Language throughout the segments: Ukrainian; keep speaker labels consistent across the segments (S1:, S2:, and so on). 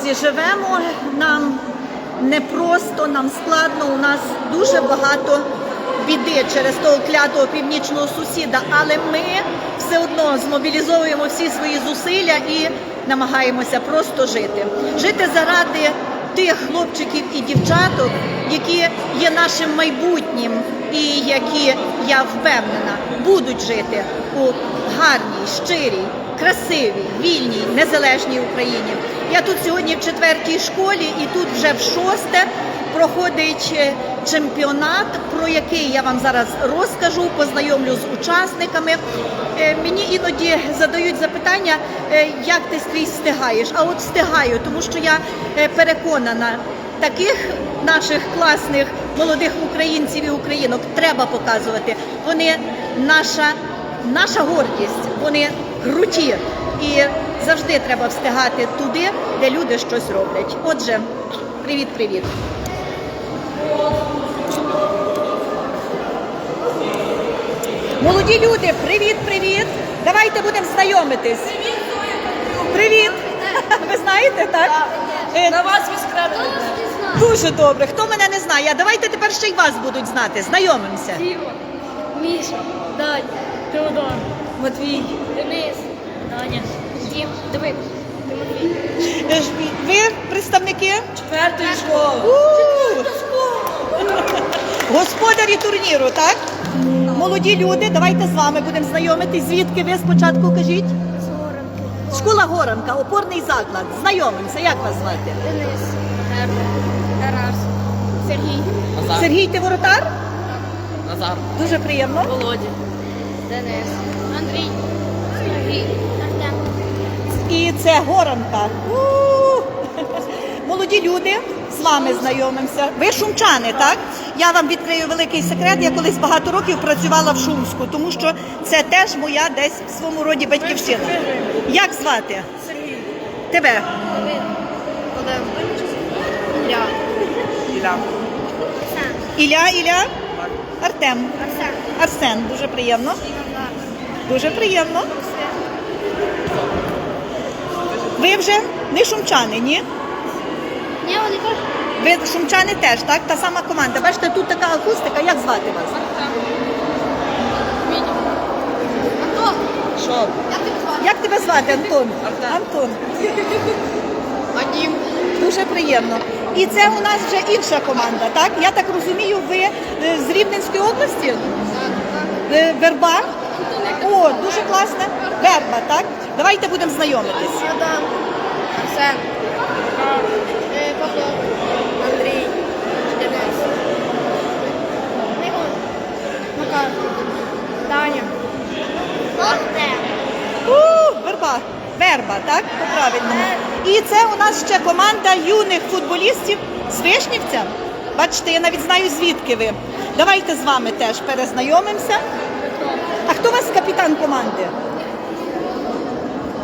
S1: друзі, живемо. Нам непросто, нам складно. У нас дуже багато біди через того клятого північного сусіда. Але ми все одно змобілізовуємо всі свої зусилля і намагаємося просто жити. Жити заради тих хлопчиків і дівчаток, які є нашим майбутнім, і які, я впевнена, будуть жити у гарній, щирій, красивій, вільній, незалежній Україні. Я тут сьогодні в четвертій школі, і тут вже в шосте проходить е, чемпіонат, про який я вам зараз розкажу, познайомлю з учасниками. Е, Мені іноді задають запитання, е, як ти скрізь встигаєш. А от встигаю, тому що я переконана, таких наших класних молодих українців і українок треба показувати. Вони наша, наша гордість, вони круті. І завжди треба встигати туди, де люди щось роблять. Отже, привіт-привіт. Молоді люди, привіт-привіт. Давайте будемо знайомитись. Привіт! Ви знаєте, так?
S2: На вас відкрадено.
S1: Дуже добре. Хто мене не знає? Давайте тепер ще й вас будуть знати. Знайомимося.
S2: Міша, Даня, Теодор, Матвій, Денис, Даня, Дім, Тимофій.
S1: Е, Ви представники?
S2: Четвертої школи.
S1: Господарі турніру, так? Молоді люди, давайте з вами будемо знайомитись. Звідки ви спочатку кажіть? Школа Горанка, опорний заклад. Знайомимося. Як вас звати?
S2: Денис, Тарас, Сергій,
S3: Назар.
S1: Сергій ти воротар?
S3: Назар.
S1: Дуже приємно.
S3: Володя.
S2: Денис, Андрій, Сергій.
S1: І це Горанка. У! Молоді люди, з вами знайомимося. Ви шумчани, так? Я вам відкрию великий секрет. Я колись багато років працювала в Шумську, тому що це теж моя десь в своєму роді батьківщина. Як звати?
S2: Сергій,
S1: Тебе?
S2: Ілля,
S3: Іля.
S1: Ілля, Ілля? Артем.
S2: Арсен,
S1: Арсен, дуже приємно. Дуже приємно. Ви вже не шумчани, ні?
S2: Ні, вони теж.
S1: Ви шумчани теж, так? Та сама команда. Бачите, тут така акустика. Як звати вас?
S2: Антон,
S1: Що?
S2: як тебе звати?
S1: Як тебе звати, Антон? Антон.
S2: Вадим.
S1: Дуже приємно. І це у нас вже інша команда, так? Я так розумію, ви е, з Рівненської області? Е, Верба? О, дуже класно. Верба, так? Давайте будемо знайомитись.
S2: Адам, Арсен, Е, Павло, Андрій, Денис, Микола, Макар, Даня,
S1: У, верба. Верба, так? По-правильному. І це у нас ще команда юних футболістів з Вишнівця. Бачите, я навіть знаю, звідки ви. Давайте з вами теж перезнайомимося. А хто у вас капітан команди?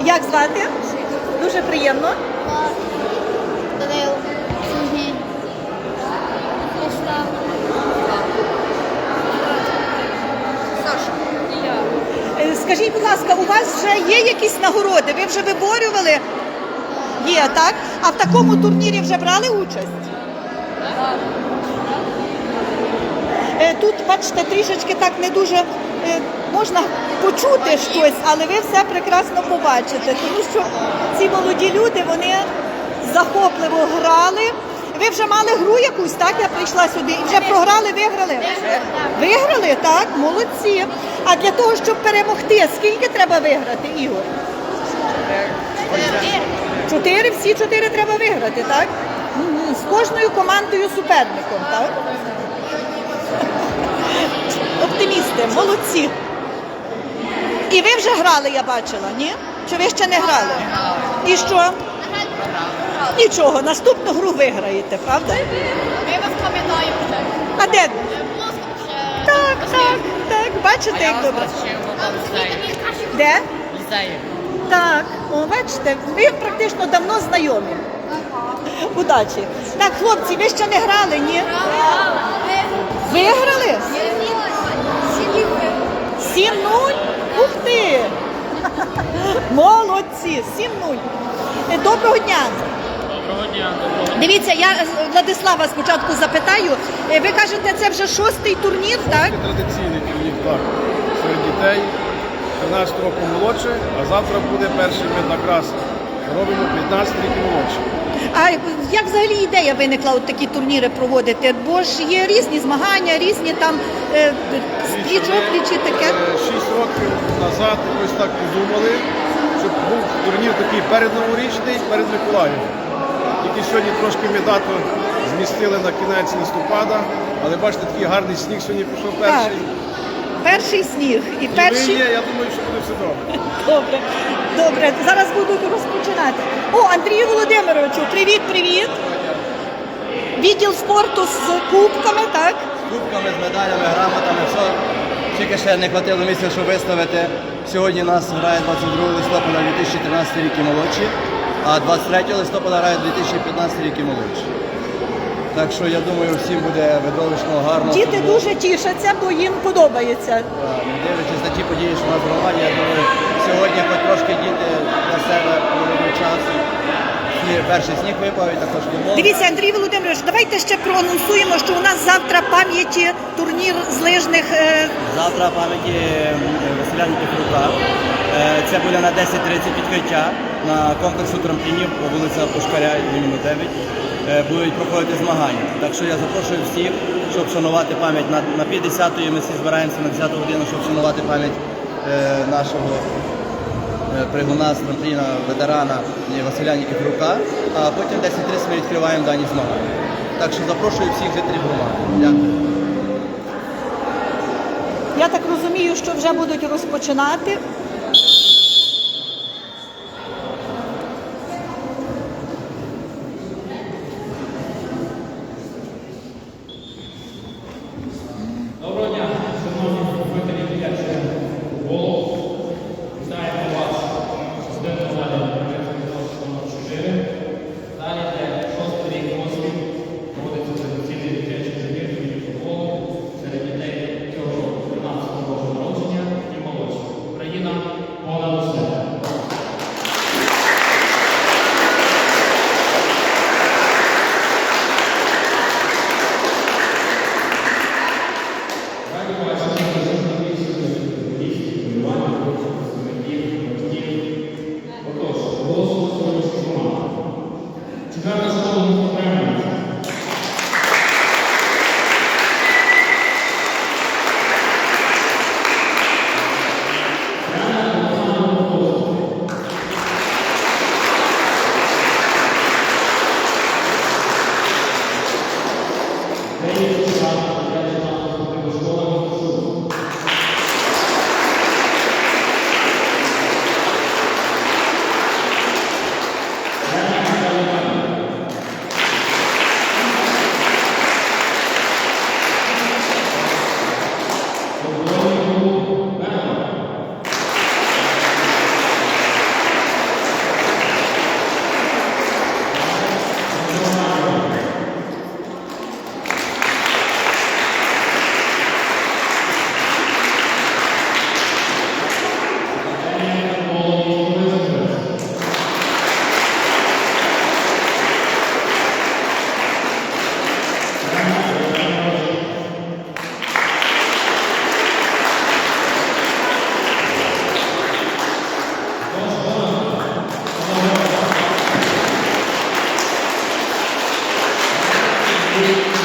S1: Як звати? Дуже приємно.
S2: Данил.
S1: Е, Скажіть, будь ласка, у вас вже є якісь нагороди? Ви вже виборювали? Є, так? А в такому турнірі вже брали участь? Е, Тут, бачите, трішечки так не дуже е, можна почути щось, але ви все прекрасно побачите, тому що ці молоді люди вони захопливо грали. Ви вже мали гру якусь, так? Я прийшла сюди і вже програли, виграли. Виграли, так, молодці. А для того, щоб перемогти, скільки треба виграти, Ігор? Чотири, всі чотири треба виграти, так? З кожною командою суперником, так? Оптимісти, молодці. І ви вже грали, я бачила, ні? Чи ви ще не грали? І що? Нічого, наступну гру виграєте, правда?
S2: Ми вас пам'ятаємо вже.
S1: А де? Так, так, так. Бачите, як добре. Де? Так, о, бачите, ви практично давно знайомі. Удачі. Так, хлопці, ви ще не грали, ні? Виграли? 7-0? Ух ти!
S3: Молодці, 7-0. Е, Доброго дня.
S1: Доброго дня, доброго дня.
S3: Дивіться, я е, Владислава спочатку запитаю. Е, Ви кажете, це вже шостий турнір, так?
S4: Це Традиційний турнір, так. Серед дітей 13 років молодше, а завтра буде перший ми якраз робимо 15 років молодше.
S3: А як взагалі ідея виникла от такі турніри проводити? Бо ж є різні змагання, різні там е, пліч опліч і таке.
S4: 6 років назад ось так подумали, щоб був турнір такий передноворічний, перед Миколаєм. Тільки сьогодні трошки ми дату змістили на кінець листопада, але бачите, такий гарний сніг сьогодні пішов перший.
S3: Перший сніг і перші.
S4: є, я думаю, що буде все добре.
S3: Добре, добре. Зараз буду розпочинати. О, Андрію Володимировичу, привіт, привіт. Відділ спорту з кубками, так?
S5: З кубками, з медалями, грамотами, все. Тільки ще не хватило місця, щоб виставити. Сьогодні нас грає 22 листопада 2013 рік і молодші, а 23 листопада грає 2015 рік і молодші. Так що я думаю, всім буде видовищно, гарно.
S3: Діти дуже тішаться, бо їм подобається.
S5: Е, Дивлячись на ті події, що у нас в громаді, я думаю, сьогодні хоч трошки діти для себе проведуть час. Перший сніг випав і також футбол.
S3: Дивіться, Андрій Володимирович, давайте ще проанонсуємо, що у нас завтра пам'яті турнір з лижних. е,
S5: Завтра пам'яті Василя Нікіфрука. Е, Це буде на 10.30 відкриття на комплексу трамплінів по вулиця Пушкаря, іменно 9. Е, Будуть проходити змагання. Так що я запрошую всіх, щоб вшанувати пам'ять на, на 50-ї. Ми всі збираємося на 10-ту годину, щоб вшанувати пам'ять е, нашого е, пригуна з трампліна, ветерана Василя Нікіфрука. А потім 10.30 ми відкриваємо дані змагання. Так що запрошую всіх жителів громади. Дякую.
S3: Я так розумію, що вже будуть розпочинати. Thank you.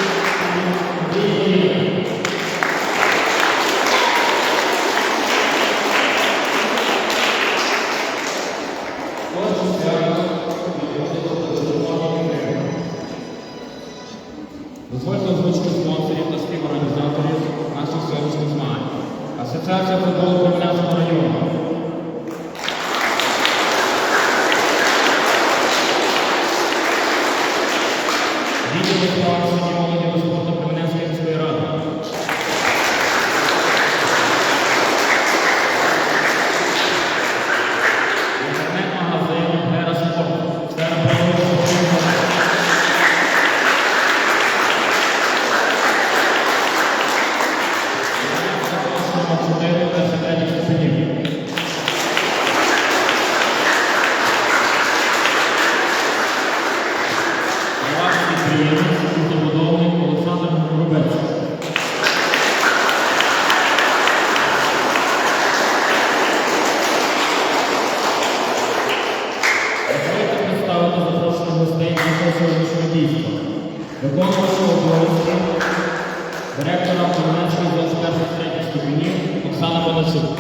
S3: Директора Кам'янецької 21 середньої ступені Оксана Бонасюк.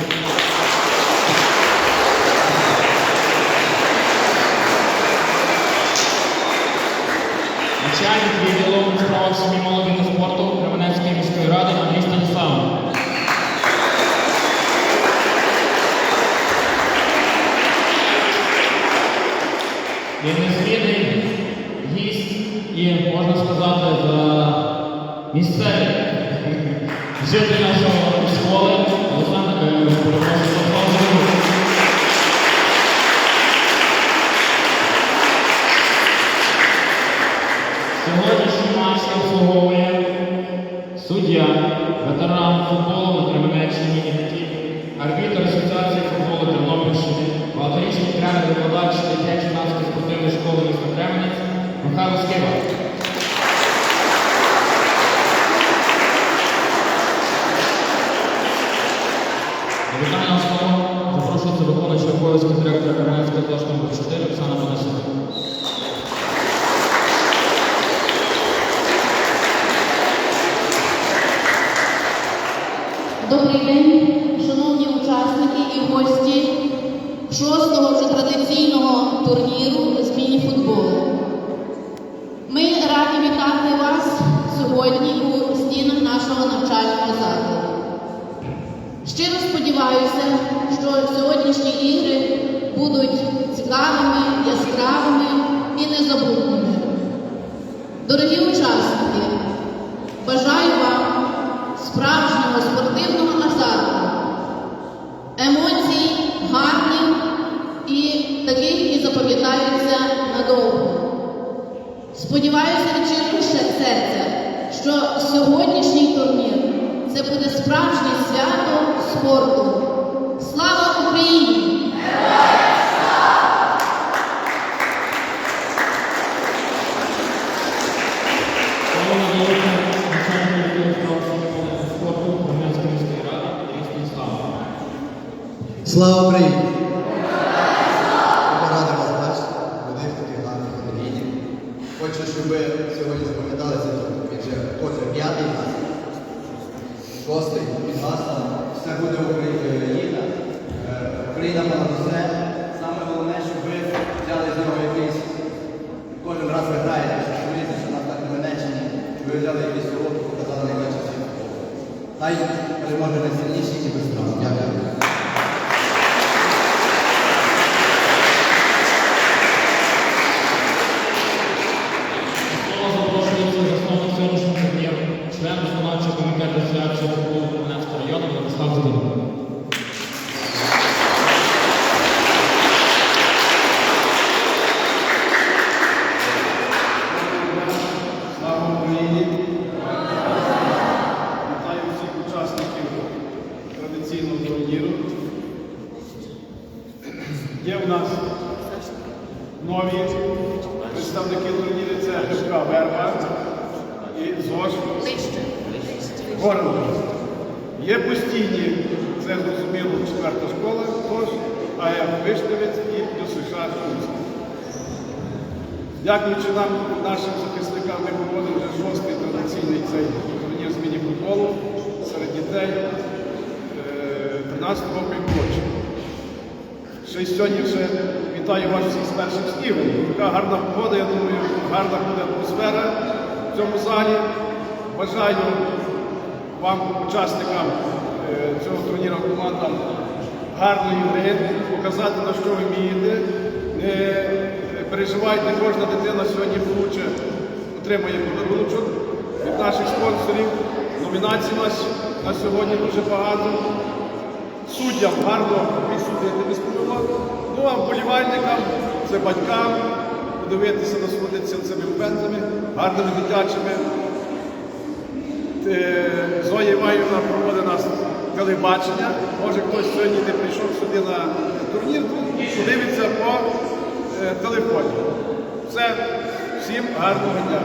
S3: Начальник відділу у справах сім'ї молоді та спорту Кременецької міської ради Андрій Станіславович. Він незвідний гість і, можна сказати, за місцевий житель нашого школи Олександр Сьогоднішній матч обслуговує суддя, ветеран футболу на Кременеччині арбітр Асоціації футболу Тернопільщини, багаторічний тренер викладач дитячо-юнацької спортивної школи міста Кременець Михайло Скиба. Обов'язки директора класу номер 4 Оксана Панасюк.
S6: Добрий день, шановні учасники і гості шостого вже традиційного турніру з міні-футболу. Ми раді вітати вас сьогодні у стінах нашого навчального закладу. Щиро сподіваюся, що сьогоднішні ігри будуть цікавими, яскравими і незабутніми. Ще
S7: сьогодні вже
S4: вітаю вас всіх з першим снігом. Така гарна погода, я думаю, гарна буде атмосфера в цьому залі. Бажаю вам, учасникам е, цього турніру, командам гарної гри, показати, на що ви вмієте. Не переживайте, кожна дитина сьогодні получе, отримає подарунок від наших спонсорів. Номінацій нас на сьогодні дуже багато. Суддям гарно відсудити. Ну а вболівальникам, це батькам, подивитися, насолодитися цими моментами, гарними дитячими. Е, Зоя Іванівна проводить нас телебачення. Може хтось сьогодні не прийшов сюди на турнір, подивиться по е, телефоні. Все, всім гарного дня.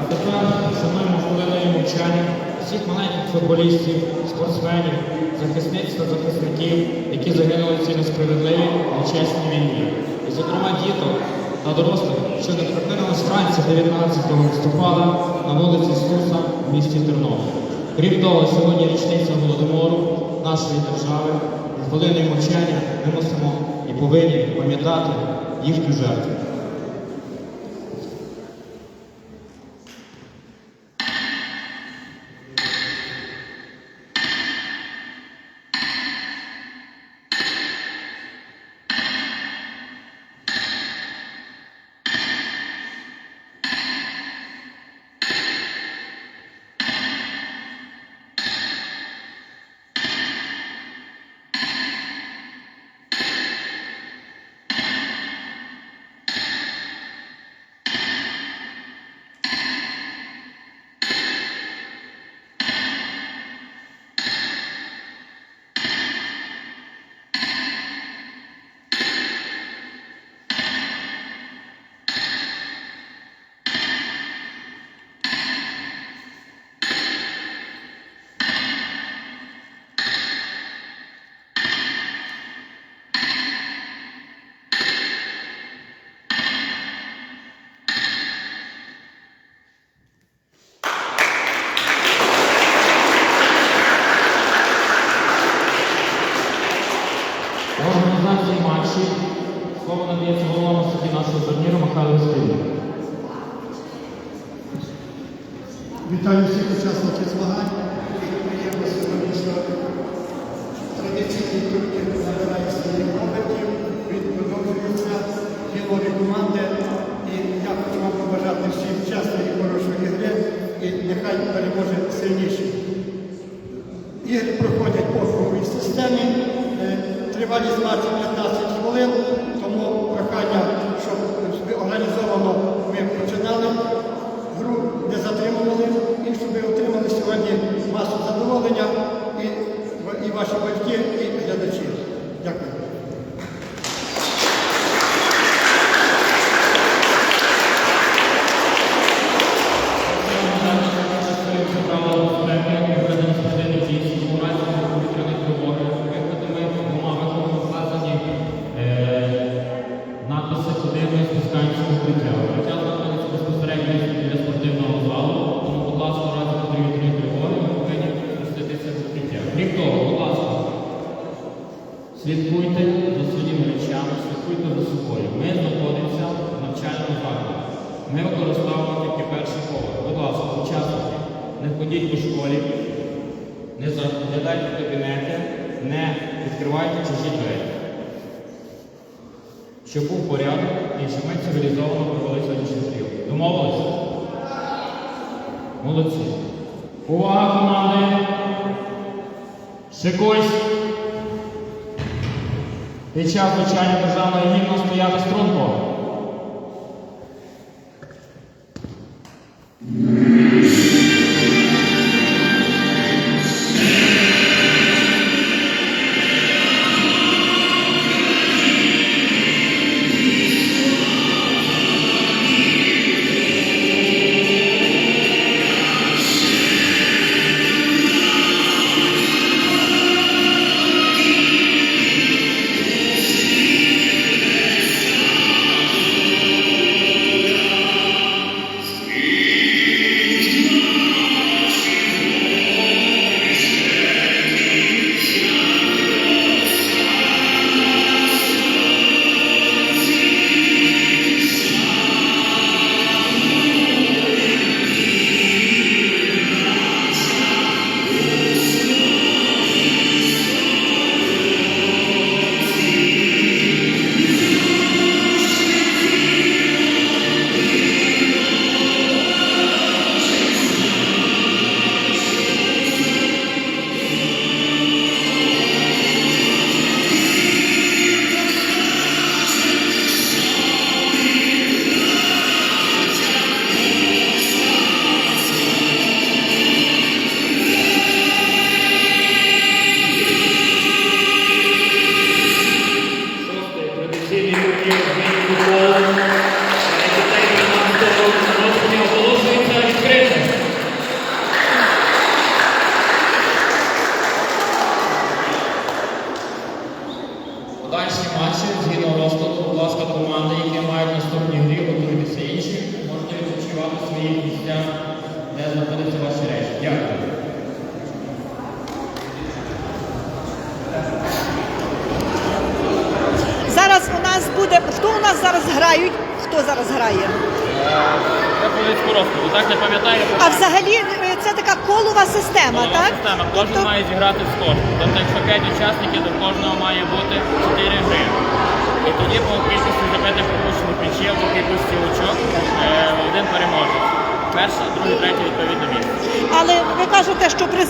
S3: А тепер шануємо хвилиною мовчання всіх маленьких футболістів, спортсменів, захисниць та захисників, які загинули в цій несправедливій нечесній війні. І, зокрема, діток та дорослих, що не припинились вранці 19 листопада на вулиці Стуса в місті Тернопіль. Крім того, сьогодні річниця голодомору нашої держави. З хвилиною мовчання ми мусимо і повинні пам'ятати їхню жертву. Організації слово надається головному судді нашого турніру Михайлу Стилю.
S8: Вітаю всіх учасників змагань. Дуже приємно сьогодні, що своїх обертів, він продовжується, є команди. Я хочу вам побажати всім чесної і хорошої гри, і нехай переможе сильніший. Ігри проходять по круговій системі. Е, Тривалість матчу 15 хвилин,
S3: Молодці. Увага, команди! Шикуйсь! Під час звучання державної гімну стояти струнко.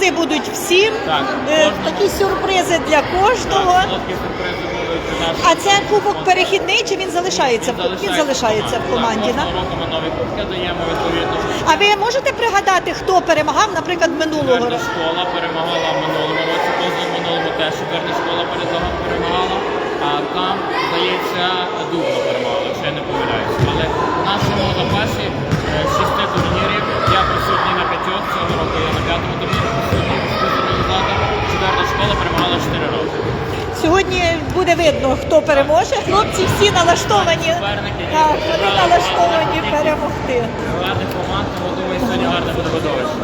S1: Що будуть всім.
S3: Так,
S1: Е, такі сюрпризи для кожного.
S3: Так, солодкі сюрпризи будуть у.
S1: А це кубок перехідний чи він залишається? Він залишається в команді.
S3: Так,
S1: да?
S3: Кожного року ми нові кубки даємо відповідно.
S1: А ви можете пригадати, хто перемагав, наприклад, минулого
S3: Четверта
S1: року?
S3: школа перемагала в минулому році, поза минулому теж четверта школа перемагала, перемагала, а там, здається, дубно перемагала, якщо я не помиляюсь. Але в нашому запасі е, з шести турнірів я присутній на п'ятьох, цього року я на п'ятому школа перемагала 4 роки.
S1: Сьогодні буде видно, хто переможе. Хлопці всі налаштовані. Так, вони налаштовані перемогти.
S3: Гарних команд, тому думаю, сьогодні гарне буде видовище.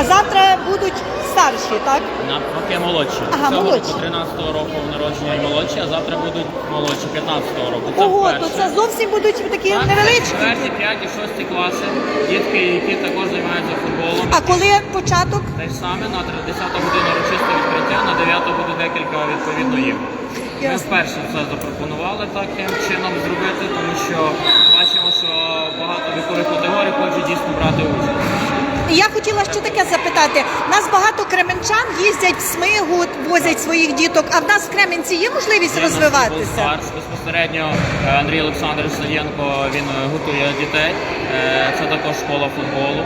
S1: А завтра будуть старші, так?
S3: Навпаки молодші.
S1: Ага,
S3: Цього
S1: молодші.
S3: року 13-го року народження і молодші, а завтра будуть молодші 15-го року. Це
S1: Ого,
S3: вперше.
S1: то це зовсім будуть такі
S3: Так,
S1: невеличкі.
S3: Четверті, п'яті, шості класи, дітки, які також займаються футболом.
S1: А коли початок?
S3: Те ж саме на 10 годину урочисте відкриття, на 9 буде декілька відповідно їм. Ми вперше це запропонували таким чином зробити, тому що бачимо, що багато вікових категорій хочуть дійсно брати участь.
S1: Я хотіла ще таке запитати. Нас багато кременчан їздять в смигу, возять своїх діток. А в нас в Кременці є можливість
S3: Є
S1: розвиватися?
S3: футбол-старш. Безпосередньо е, Андрій Олександрович Саєнко він е, готує дітей. Е, Це також школа футболу.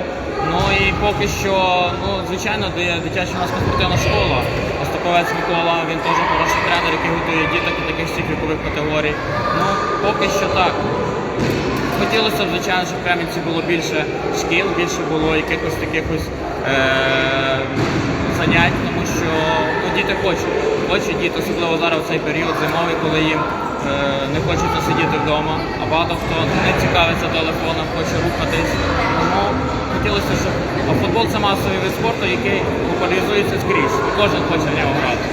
S3: Ну і поки що, ну звичайно, де дитяча у нас спортивна школа. Остаповець Микола, він теж хороший тренер, який готує діток і таких всіх вікових категорій. Ну поки що так. Хотілося б, звичайно, щоб в Кремінці було більше шкіл, більше було якихось таких е- занять, тому що ну, діти хочуть. Хочуть діти, особливо зараз в цей період зимовий, коли їм е- не хочеться сидіти вдома, а багато хто не цікавиться телефоном, хоче рухатись. Тому хотілося, щоб футбол це масовий вид спорту, який популяризується скрізь. Кожен хоче в нього грати.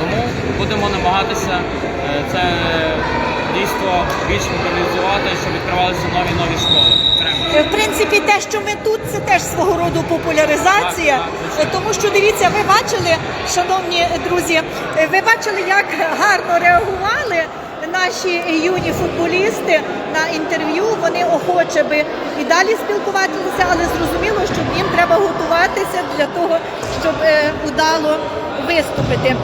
S3: Тому будемо намагатися е, це дійство більш популяризувати, щоб відкривалися нові нові школи.
S1: В принципі, те, що ми тут, це теж свого роду популяризація,
S3: Так, так.
S1: Тому що дивіться, ви бачили, шановні друзі, е, ви бачили, як гарно реагували наші юні футболісти на інтерв'ю. Вони охоче би і далі спілкуватися, але зрозуміло, що їм треба готуватися для того, щоб е, удало виступити.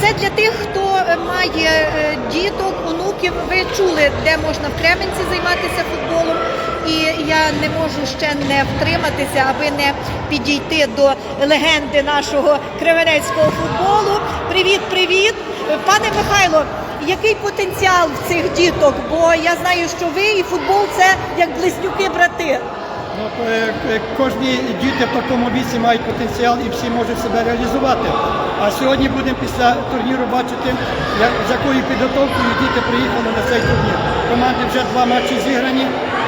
S1: Це для тих, хто е, має е, діток, онуків. Ви чули, де можна в Кременці займатися футболом. І я не можу ще не втриматися, аби не підійти до легенди нашого кременецького футболу. Привіт, привіт, пане Михайло. Який потенціал в цих діток? Бо я знаю, що ви і футбол це як близнюки-брати.
S8: Ну, е, е, Кожні діти в такому віці мають потенціал і всі можуть себе реалізувати. А сьогодні будемо після турніру бачити, як, з якою підготовкою діти приїхали на цей турнір. Команди вже два матчі зіграні,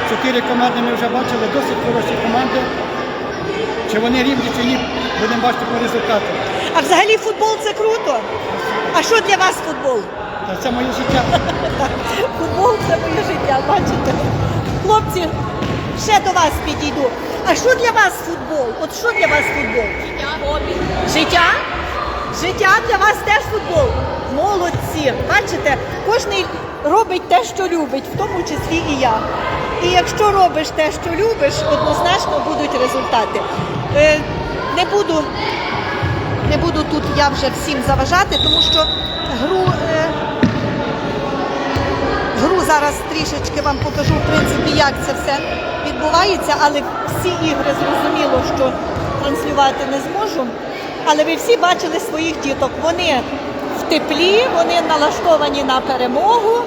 S8: чотири команди ми вже бачили, досить хороші команди. Чи вони рівні, чи ні, будемо бачити по результату.
S1: А взагалі футбол це круто. А що для вас футбол?
S8: Та це моє життя.
S1: Футбол це моє життя, бачите. Хлопці, ще до вас підійду. А що для вас футбол? От що для вас футбол? Життя? Життя для вас теж футбол. Молодці. Бачите, кожен робить те, що любить, в тому числі і я. І якщо робиш те, що любиш, однозначно будуть результати. Е, не буду не буду тут я вже всім заважати, тому що гру, е, гру зараз трішечки вам покажу, в принципі, як це все відбувається, але всі ігри зрозуміло, що транслювати не зможу. Але ви всі бачили своїх діток. Вони в теплі, вони налаштовані на перемогу.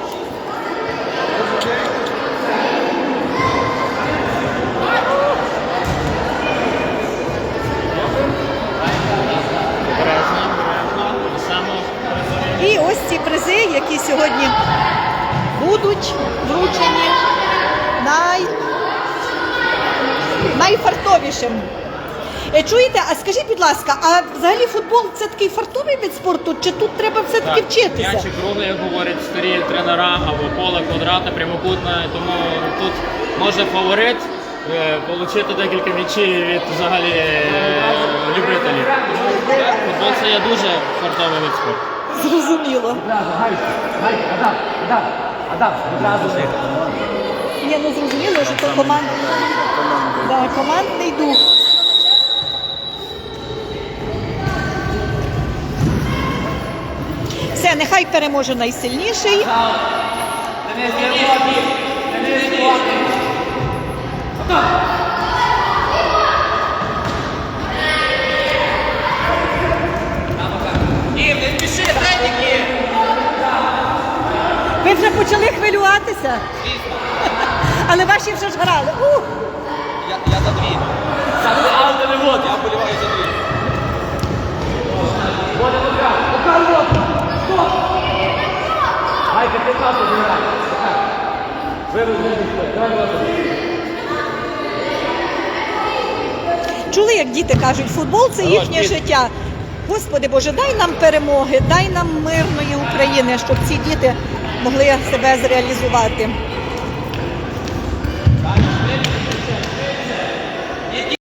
S1: І ось ці призи, які сьогодні будуть вручені най... найфартовішим. Е, Чуєте, а скажіть, будь ласка, а взагалі футбол це такий фартовий вид спорту, чи тут треба все-таки вчитися?
S3: М'ячі круглий, як говорять старі тренера, або поле квадратне, прямокутне, тому тут може фаворит е, отримати декілька м'ячів від взагалі е, любителів. Тому так, футбол це є дуже фартовий вид спорту.
S1: Зрозуміло. Ні, ну зрозуміло, що команд... да, командний дух. Все, нехай переможе найсильніший. Ви вже почали хвилюватися? Але ваші вже ж грали. Ух! Чули, як діти кажуть, футбол це їхнє життя. Господи Боже, дай нам перемоги, дай нам мирної України, щоб ці діти могли себе зреалізувати.